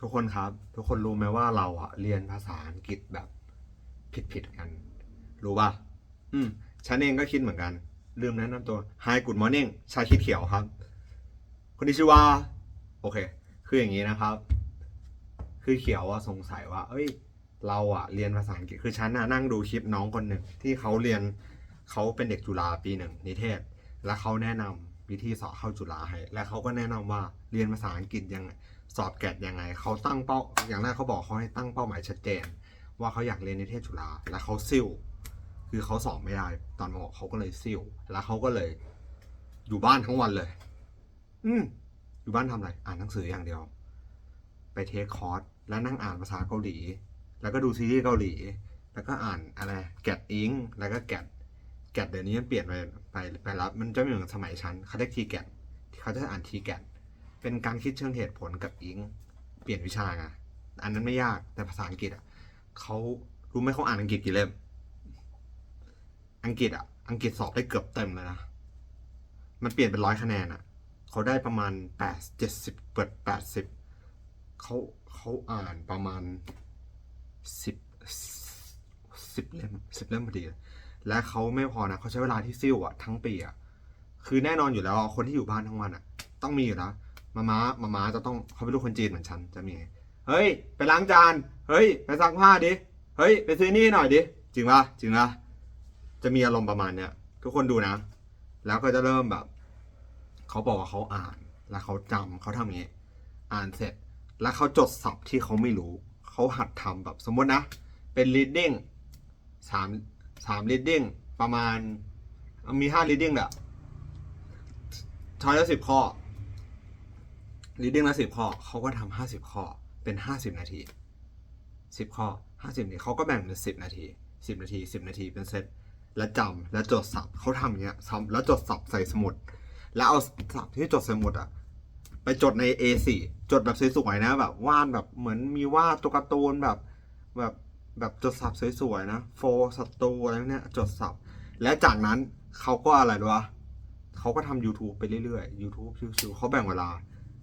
ทุกคนครับ ทุกคนรู้ไหมว่าเราอะเรียนภาษาอังกฤษแบบผิดๆกัน รู้ป่ะ อืมฉันเองก็คิดเหมือนกัน ลืมแนะนำตัว Hi Good Morning ชาคิดเขียวครับ คนที่ชื่อว่า โอเค คืออย่างนี้นะครับ คือเขียวอะสงสัยว่า เอ้ย เราอะเรียนภาษาอังกฤษ คือฉันน่ะนั่งดูคลิปน้องคนหนึ่งที่เขาเรียนเขาเป็นเด็กจุฬาปีหนึ่งนิเทศ แล้วเขาแนะนำวิธีสอบเข้าจุฬาให้ และเขาก็แนะนำว่าเรียนภาษาอังกฤษยังไง สอบแกดยังไงเขาตั้งเป้าอย่างแรกเขาบอกเขาให้ตั้งเป้าหมายชัดเจน ว่าเขาอยากเรียนนิเทศจุฬาและเขาซิ่วคือเขาสอบไม่ได้ตอนมหกเขาก็เลยซิ่วแล้วเขาก็เลยอยู่บ้านทั้งวันเลย อืมอยู่บ้านทำอะไรอ่านหนังสืออย่างเดียว ไปเทคคอร์สแล้วนั่งอ่านภาษาเกาหลี แล้วก็ดูซีรีส์เกาหลี แล้วก็อ่านอะไรแกดอิงแล้วก็แกดแกดเดี๋ยวนี้มันเปลี่ยนไปไปไปแล้วมันจะไม่เหมือนสมัยฉันเขาเรียกทีแกดเขาจะอ่านทีแกด เป็นการคิดเชิงเหตุผลกับอิงเปลี่ยนวิชาไงอันนั้นไม่ยากแต่ภาษาอังกฤษอะเขารู้ไหมเขาอ่านอังกฤษกี่เล่มอังกฤษอะอังกฤษสอบได้เกือบเต็มเลยนะมันเปลี่ยนเป็นร้อยคะแนนอะเขาได้ประมาณแปดเจ็ดสิบเปิดแปดสิบเขาเขาอ่านประมาณสิบสิบเล่มสิบเล่มพอดี และเขาไม่พอนะเขาใช้เวลาที่ซิ่วอะทั้งปีอะคือแน่นอนอยู่แล้วคนที่อยู่บ้านทั้งวันอะ ต้องมีอยู่แล้ว มาม้ามาม้าจะต้องเขาเป็นลูกคนจีนเหมือนฉันจะมีเฮ้ย ไปล้างจานเฮ้ย ไปซักผ้าดิเฮ้ย ไปซื้อนี่หน่อยดิจริงปะจริงปะจะมีอารมณ์ประมาณเนี้ยทุกคนดูนะ แล้วก็จะเริ่มแบบเขาบอกว่าเขาอ่าน แล้วเขาจำเขาทำอย่างนี้ อ่านเสร็จ แล้วเขาจดศัพท์ที่เขาไม่รู้ เขาหัดทำแบบสมมตินะ เป็น reading สามสาม reading ประมาณมีห้า reading แหละช้อยละสิบข้อ reading ละสิบข้อเขาก็ทำห้าสิบข้อเป็นห้าสิบนาทีสิบข้อห้าสิบนาทีเขาก็แบ่งเป็นสิบนาทีสิบนาทีสิบนาทีเป็นเซตแล้วจำแล้วจดศัพท์เขาทำอย่างเงี้ยซ้ำแล้วจดศัพท์ใส่สมุด แล้วเอาศัพท์ที่จดใส่สมุดอะไปจดใน A4 จดแบบสวยๆนะแบบวาดแบบเหมือนมีวาดตัวการ์ตูนแบบแบบแบบจดศัพท์สวยๆนะโฟศัตรูอะไรเนี่ยจดศัพท์และจากนั้นเขาก็อะไรรู้ปะเขาก็ทำ YouTube ไปเรื่อยๆ YouTube ชิวๆเขาแบ่งเวลา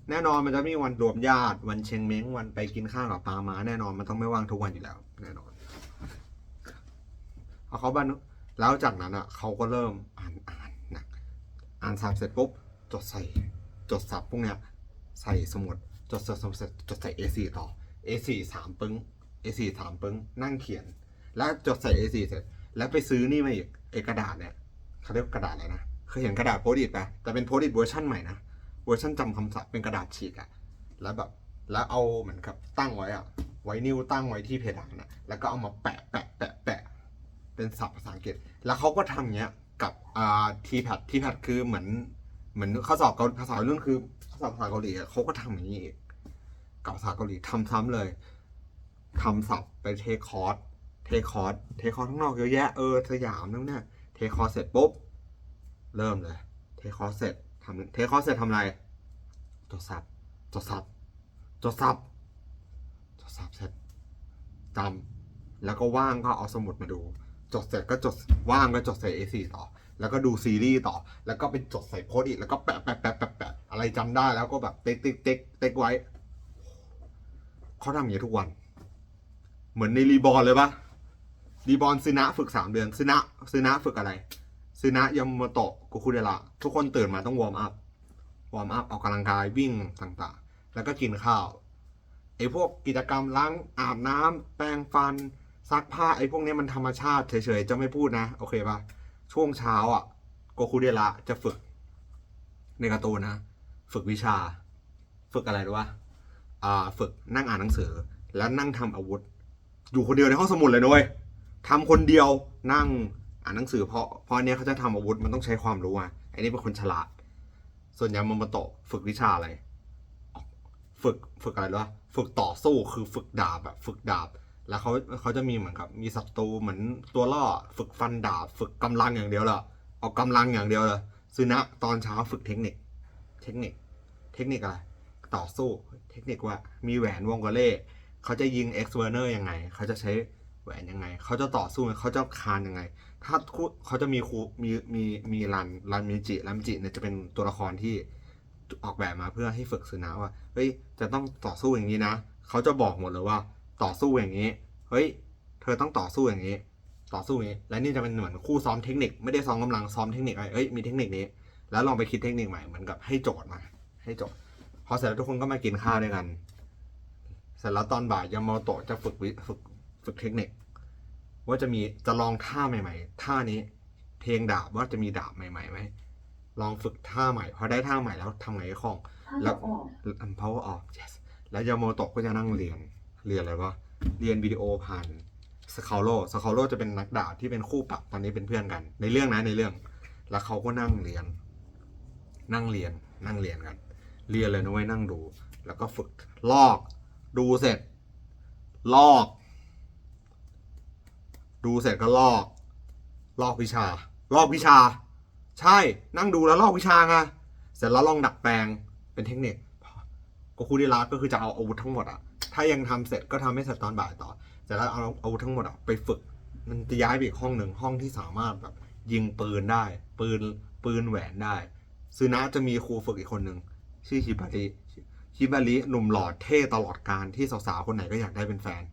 แน่นอนมันจะมีวันรวมญาติ วันเชงเม้ง วันไปกินข้าวกับปามาแน่นอนมันต้องไม่ว่างทุกวันอยู่แล้ว แน่นอนเอาเขาบ้านแล้วจากนั้นอะเขาก็เริ่มอ่านอ่านนะอ่านศัพท์เสร็จปุ๊บจดใส่จดศัพท์พวกเนี้ยใส่สมุดจดใส่สมุดเสร็จจดใส่ A4 ต่อ A4 สามปึ้ง A4 สามปึ้งนั่งเขียน แล้วจดใส่ A4 เสร็จ แล้วไปซื้อนี่มาอีกไอกระดาษเนี่ยเขาเรียกกระดาษอะไรนะเคยเห็นกระดาษโพสต์อิทไหมแต่เป็นโพสต์อิทเวอร์ชั่นใหม่นะ เวอร์ชันจำคำศัพท์เป็นกระดาษฉีกอะแล้วแบบแล้วเอาเหมือนกับตั้งไว้อะไว้นิ้วตั้งไว้ที่เพดานอะแล้วก็เอามาแปะแปะแปะแปะเป็นศัพท์ภาษาอังกฤษ แล้วเขาก็ทำเงี้ยกับอ่าทีแพดทีแพดคือเหมือนเหมือนข้อสอบเกาภาษาเรื่องคือข้อสอบภาษาเกาหลีอะเขาก็ทำอย่างนี้อีกกับภาษาเกาหลีทำซ้ำเลยทำศัพท์ไปเทคคอร์สเทคคอร์สเทคคอร์สข้างนอกเยอะแยะเออสยามนั่นเนี่ยเทคคอร์สเสร็จปุ๊บเริ่มเลย เทคคอร์สเสร็จ ทำเทคอสเสร็จทำอะไรจดสับจดสับจดสับจดสับเสร็จจำแล้วก็ว่างก็เอาสมุดมาดู จดเสร็จก็จดว่างก็จดใส่ A4 ต่อ แล้วก็ดูซีรีส์ต่อ แล้วก็ไปจดใส่โพสต์อีก แล้วก็แปะแปะแปะแปะแปะอะไรจำได้แล้วก็แบบติ๊กติ๊กติ๊กติ๊กไว้ เขาทำอย่างนี้ทุกวัน เหมือนในรีบอลเลยปะรีบอลซึนะฝึกสามเดือนซึนะซึนะฝึกอะไร ซึนะยามาโตะกุคุเดระทุกคนตื่นมาต้องวอร์มอัพ วอร์มอัพออกกำลังกายวิ่งต่างๆ แล้วก็กินข้าวไอ้พวกกิจกรรมล้างอาบน้ำแปรงฟันซักผ้าไอ้พวกนี้มันธรรมชาติเฉยๆจะไม่พูดนะ โอเคปะช่วงเช้าอะโกคุเดระจะฝึก ในการ์ตูนนะ ฝึกวิชา ฝึกอะไรรู้ปะอ่าฝึกนั่งอ่านหนังสือ แล้วนั่งทำอาวุธ อยู่คนเดียวในห้องสมุดเลยนะเว้ยทำคนเดียวนั่ง อ่านหนังสือเพราะเพราะเนี้ยเขาจะทำอาวุธมันต้องใช้ความรู้อะไอ้นี่เป็นคนฉลาด ส่วนยามาโมโตะฝึกวิชาอะไร ฝึกฝึกอะไรรู้ปะฝึกต่อสู้คือฝึกดาบแบบฝึกดาบ แล้วเขาเขาจะมีเหมือนกับมีศัตรูเหมือนตัวล่อ ฝึกฟันดาบ ฝึกกำลังอย่างเดียวเลยเอากำลังอย่างเดียวเลยซึนะตอนเช้าฝึกเทคนิค เทคนิค เทคนิคอะไรต่อสู้เทคนิคว่ามีแหวนวงกอเล่เขาจะยิง X เวอร์เนอร์ยังไง เขาจะใช้แหวนยังไง เขาจะต่อสู้เขาจะคานยังไง ถ้าคู่เขาจะมีครูมีมีมีรันรันมิจิรันมิจิเนี่ยจะเป็นตัวละครที่ออกแบบมาเพื่อให้ฝึกสึนะว่าเฮ้ยจะต้องต่อสู้อย่างนี้นะเขาจะบอกหมดเลยว่าต่อสู้อย่างนี้เฮ้ยเธอต้องต่อสู้อย่างนี้ ต่อสู้อย่างนี้ และนี่จะเป็นเหมือนคู่ซ้อมเทคนิคไม่ได้ซ้อมกำลังซ้อมเทคนิคอะไรเอ้ยมีเทคนิคนี้ แล้วลองไปคิดเทคนิคใหม่เหมือนกับให้โจทย์มา ให้โจทย์พอเสร็จแล้วทุกคนก็มากินข้าวด้วยกัน เสร็จแล้วตอนบ่ายยามาโตะจะฝึกวิฝึกฝึกเทคนิค ว่าจะมีจะลองท่าใหม่ ๆ ท่านี้ เพลงดาบว่าจะมีดาบใหม่ๆไหมลองฝึกท่าใหม่พอได้ท่าใหม่แล้วทำไงให้คล่อง แล้ว power off yes แล้วยาโมโตะก็จะนั่งเรียนเรียนอะไรวะเรียนวิดีโอผ่านสคาโ o สคาโ o จะเป็นนักดาบที่เป็นคู่ปรับตอนนี้เป็นเพื่อนกัน ในเรื่องนะในเรื่อง แล้วเขาก็นั่งเรียน นั่งเรียนนั่งเรียนกัน เรียนเลยนะเว้ยนั่งดู แล้วก็ฝึกลอกดูเสร็จ ลอก ดูเสร็จก็ลอก ลอกวิชา ลอกวิชา ใช่นั่งดูแล้วลอกวิชาไงเสร็จแล้วลองดัดแปลงเป็นเทคนิคก็คูดีลาสก็คือจะเอาอาวุธทั้งหมดอะถ้ายังทำเสร็จก็ทำให้เสร็จตอนบ่ายต่อเสร็จแล้วเอาอาวุธทั้งหมดอะไปฝึก มันจะย้ายไปอีกห้องหนึ่งห้องที่สามารถแบบยิงปืนได้ ปืนปืนแหวนได้ซึนะจะมีครูฝึกอีกคนหนึ่งชื่อฮิบาริฮิบาริหนุ่มหล่อเท่ตลอดการที่สาวๆคนไหนก็อยากได้เป็นแฟน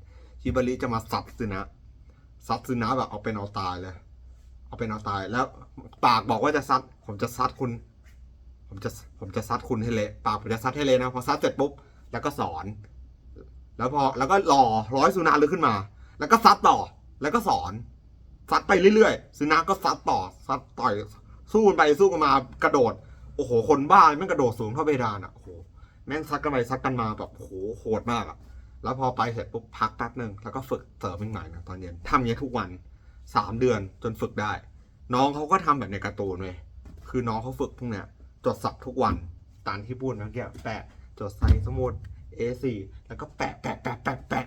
ฮิบาริจะมาซัดซึนะ ซัดซึนะแบบเอาเป็นเอาตายเลย เอาเป็นเอาตายแล้ว ปากบอกว่าจะซัด ผมจะซัดคุณ ผมจะผมจะซัดคุณให้เละปากผมจะซัดให้เละนะพอซัดเสร็จปุ๊บแล้วก็สอน แล้วพอแล้วก็รอร้อยสุนาลึกขึ้นมา แล้วก็ซัดต่อแล้วก็สอนซัดไปเรื่อยๆสุนาก็ซัดต่อซัดต่อยสู้กันไปสู้กันมากระโดด โอ้โห คนบ้าแม่งกระโดดสูงเท่าเพดานอะโอ้โหแม่งซัดกันไปซัดกันมาแบบโอ้โหโหดมากอะ แล้วพอไปเสร็จปุ๊บพักแป๊บหนึ่งแล้วก็ฝึกเสริมอีกหน่อยนะตอนเย็นทำอย่างนี้ยทุกวันสามเดือนจนฝึกได้ น้องเขาก็ทำแบบในการ์ตูนเลยคือน้องเขาฝึกพวกเนี้ยจดสับทุกวันตามที่พูดเมื่อกี้แปะจดใส่สมุด A4 แล้วก็แปะแปะแปะแปะแปะ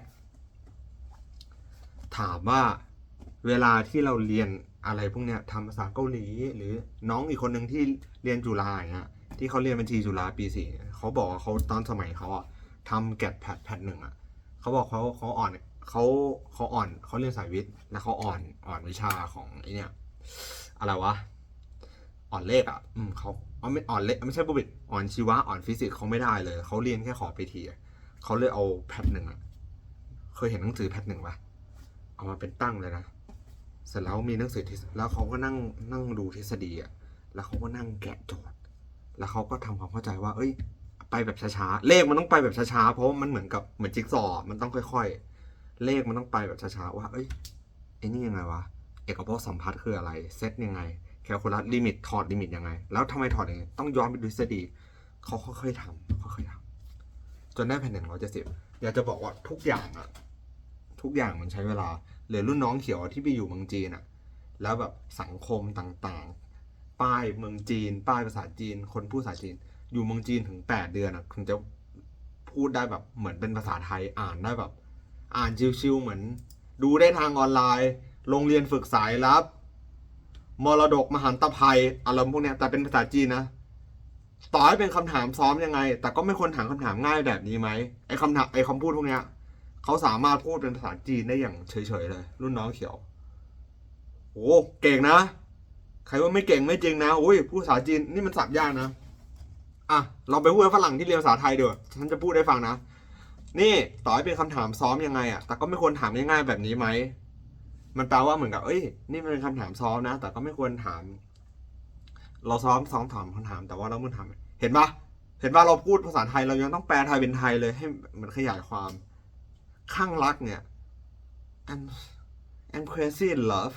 ถามว่าเวลาที่เราเรียนอะไรพวกเนี้ยทำภาษาเกาหลี หรือน้องอีกคนหนึ่งที่เรียนจุฬาอย่างเงี้ยที่เขาเรียนบัญชีจุฬาปีสี่เขาบอกว่าเขาตอนสมัยเขาอะทำแกดแพดแพดหนึ่งอะ เขาบอกเขาเขาอ่อนเขาเขาอ่อนเขาเรียนสายวิทย์แล้วเขาอ่อนอ่อนวิชาของไอเนี่ยอะไรวะอ่อนเลขอะอืมเขาเอาไม่อ่อนเลขไม่ใช่บุบิดอ่อนชีวะอ่อนฟิสิกส์เขาไม่ได้เลยเขาเรียนแค่ขอไปทีเขาเลยเอาแพทหนึ่งอะเคยเห็นหนังสือแพทหนึ่งปะเอามาเป็นตั้งเลยนะเสร็จแล้วมีหนังสือทฤษแล้วเขาก็นั่งนั่งดูทฤษฎีอะแล้วเขาก็นั่งแกะโจทย์ แล้วเขาก็ทำความเข้าใจว่า เอ้ย ไปแบบช้าๆ เลขมันต้องไปแบบช้าๆ เพราะว่ามันเหมือนกับเหมือนจิ๊กซอว์มันต้องค่อย ๆ เลขมันต้องไปแบบช้าๆ ว่า เอ้ยไอ้นี่ยังไงวะ เอกภพสัมพัทธ์คืออะไร เซตยังไง แคลคูลัสลิมิตถอดลิมิตยังไง แล้วทำไมถอดอย่างนี้ต้องย้อนไปดูทฤษฎีเขาค่อยๆทำค่อยๆทำจนได้แผ่นหนึ่งร้อยเจ็ดสิบอยากจะบอกว่าทุกอย่างอะทุกอย่างมันใช้เวลาเหลือรุ่นน้องเขียวที่ไปอยู่เมืองจีนอะแล้วแบบสังคมต่างๆ ป้ายเมืองจีน ป้ายภาษาจีน คนพูดภาษาจีน อยู่เมืองจีนถึงแปดเดือนอะถึงจะพูดได้แบบเหมือนเป็นภาษาไทยอ่านได้แบบ อ่านชิวๆเหมือน ดูได้ทางออนไลน์ โรงเรียนฝึกสายลับ มรดกมหันตภัยอารมณ์พวกเนี้ยแต่เป็นภาษาจีนนะต่อให้เป็นคำถามซ้อมยังไง แต่ก็ไม่ควรถามคำถามง่ายแบบนี้ไหมไอ้คำถามไอ้คำพูดพวกเนี้ยเขาสามารถพูดเป็นภาษาจีนได้อย่างเฉยๆเลย รุ่นน้องเขียวโอ้เก่งนะ ใครว่าไม่เก่งไม่จริงนะโอ้ยพูดภาษาจีนนี่มันสับยากนะ อะเราไปพูดกับฝรั่งที่เรียนภาษาไทยเดี๋ยวฉันจะพูดให้ฟังนะ นี่ต่อให้เป็นคำถามซ้อมยังไงอะ แต่ก็ไม่ควรถามง่ายๆแบบนี้ไหม มันแปลว่าเหมือนกับ เอ้ย นี่มันเป็นคำถามซ้อมนะ แต่ก็ไม่ควรถาม เราซ้อมซ้อมถามคำถาม แต่ว่าเราไม่ถาม เห็นปะเห็นปะเราพูดภาษาไทยเรายังต้องแปลไทยเป็นไทยเลยให้มันขยายความ ข้างรักเนี่ย and and crazy in love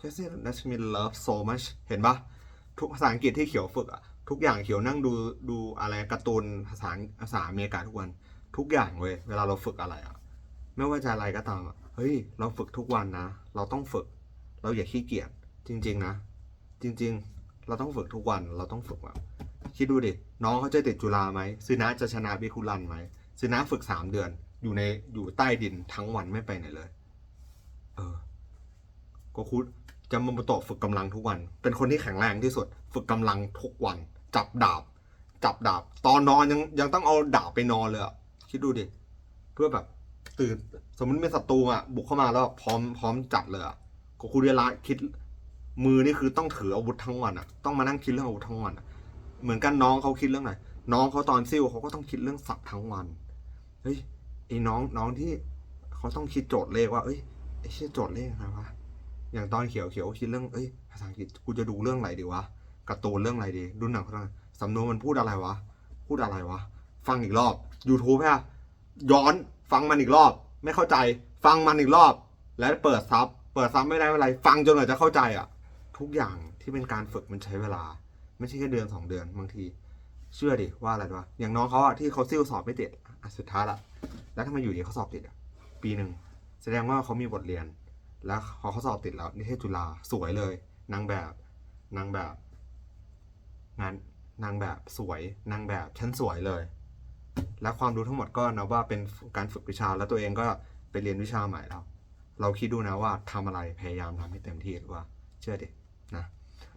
crazy that me love so much เห็นปะทุกภาษาอังกฤษที่เขียวฝึกอะ ทุกอย่างเขียวนั่งดูดูอะไรการ์ตูนภาษาภาษาอเมริกาทุกวัน ทุกอย่างเว้ยเวลาเราฝึกอะไรอะไม่ว่าจะอะไรก็ตามอะเฮ้ย เราฝึกทุกวันนะ เราต้องฝึก เราอย่าขี้เกียจจริง ๆ นะ จริง ๆ เราต้องฝึกทุกวันเราต้องฝึกอะคิดดูดิน้องเขาจะติดจุฬาไหมซึนะจะชนะบิคุรันไหมซึนะฝึกสามเดือน อยู่ในอยู่ใต้ดินทั้งวันไม่ไปไหนเลย เออก็คุดจะมาโตะฝึกกำลังทุกวัน เป็นคนที่แข็งแรงที่สุด ฝึกกำลังทุกวัน จับดาบ จับดาบ ตอนนอนยังยังต้องเอาดาบไปนอนเลยอะคิดดูดิ เพื่อแบบตื่นสมมติมีศัตรูอะบุกเข้ามาแล้วพร้อมพร้อมจัดเลยอะก็คุเรียระคิดมือนี่คือต้องถืออาวุธทั้งวันอะ ต้องมานั่งคิดเรื่องอาวุธทั้งวันอะ เหมือนกันน้องเขาคิดเรื่องไหนน้องเขาตอนซิ่วเขาก็ต้องคิดเรื่องสับทั้งวัน เฮ้ยไอ้น้องน้องที่เขาต้องคิดโจทย์เลขว่า เอ้ยไอ้เชี่ยโจทย์เลขอะไรวะ อย่างตอนเขียวเขียวคิดเรื่อง เอ้ยภาษาอังกฤษกูจะดูเรื่องอะไรดีวะ การ์ตูนเรื่องอะไรดีดูหนังเขาเรื่องสำนวนมันพูดอะไรวะ พูดอะไรวะ ฟังอีกรอบ YouTube ฮะย้อนฟังมันอีกรอบ ไม่เข้าใจ ฟังมันอีกรอบ แล้วเปิดซับเปิดซับไม่ได้อะไร ฟังจนกว่าจะเข้าใจอะ ทุกอย่างที่เป็นการฝึกมันใช้เวลา ไม่ใช่แค่เดือนสองเดือนบางที เชื่อดิว่าอะไรวะอย่างน้องเขาอะที่เขาซิ่วสอบไม่ติดอะสุดท้ายละแล้วทำไมอยู่ดีเขาสอบติดอะปีหนึ่งแสดงว่าเขามีบทเรียน แล้วพอเขาสอบติดแล้วนิเทศจุฬาสวยเลยนางแบบนางแบบ งานนางแบบสวยนางแบบชั้นสวยเลย และความรู้ทั้งหมดก็นับว่าเป็นการฝึกวิชาแล้วตัวเองก็ไปเรียนวิชาใหม่แล้ว เราคิดดูนะว่าทำอะไรพยายามทำให้เต็มที่หรือว่า เชื่อดินะ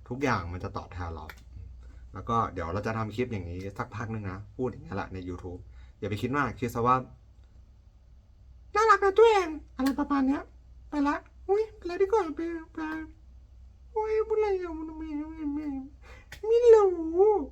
ทุกอย่างมันจะตอบแทนเราแล้วก็เดี๋ยวเราจะทำคลิปอย่างนี้สักพักนึงนะ พูดอย่างนี้แหละใน YouTube อย่าไปคิดมากคิดซะว่าน่ารักนะตัวเองอะไรประมาณเนี้ย ไปละอุ้ยไปละดีกว่าไปไปอุ้ยบุญอะไรอะบุญเมีย Milão.